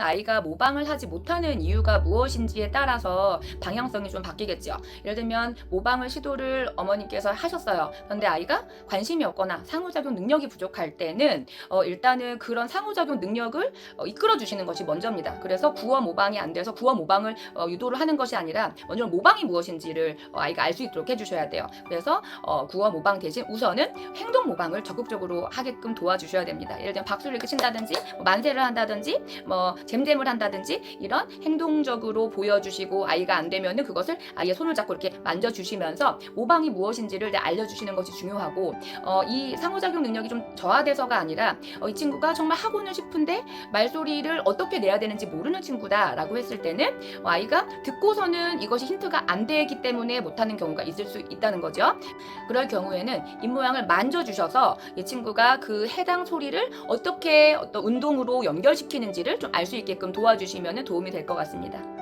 아이가 모방을 하지 못하는 이유가 무엇인지에 따라서 방향성이 좀 바뀌겠죠. 예를 들면 모방을 시도를 어머니께서 하셨어요. 그런데 아이가 관심이 없거나 상호작용 능력이 부족할 때는 어, 일단은 그런 상호작용 능력을 어, 이끌어 주시는 것이 먼저입니다. 그래서 구어 모방이 안 돼서 구어 모방을 어, 유도를 하는 것이 아니라 먼저 모방이 무엇인지를 어, 아이가 알 수 있도록 해주셔야 돼요. 그래서 어, 구어 모방 대신 우선은 행동 모방을 적극적으로 하게끔 도와주셔야 됩니다. 예를 들면 박수를 이렇게 친다든지 뭐 만세를 한다든지 뭐 잼잼을 한다든지 이런 행동적으로 보여주시고 아이가 안 되면은 그것을 아이의 손을 잡고 이렇게 만져주시면서 모방이 무엇인지를 알려주시는 것이 중요하고 어, 이 상호작용 능력이 좀 저하돼서가 아니라 어, 이 친구가 정말 하고는 싶은데 말소리를 어떻게 내야 되는지 모르는 친구다라고 했을 때는 어, 아이가 듣고서는 이것이 힌트가 안 되기 때문에 못하는 경우가 있을 수 있다는 거죠. 그럴 경우에는 입 모양을 만져주셔서 이 친구가 그 해당 소리를 어떻게 어떤 운동으로 연결시키는지를 좀 알수 있게끔 도와주시면 도움이 될 것 같습니다.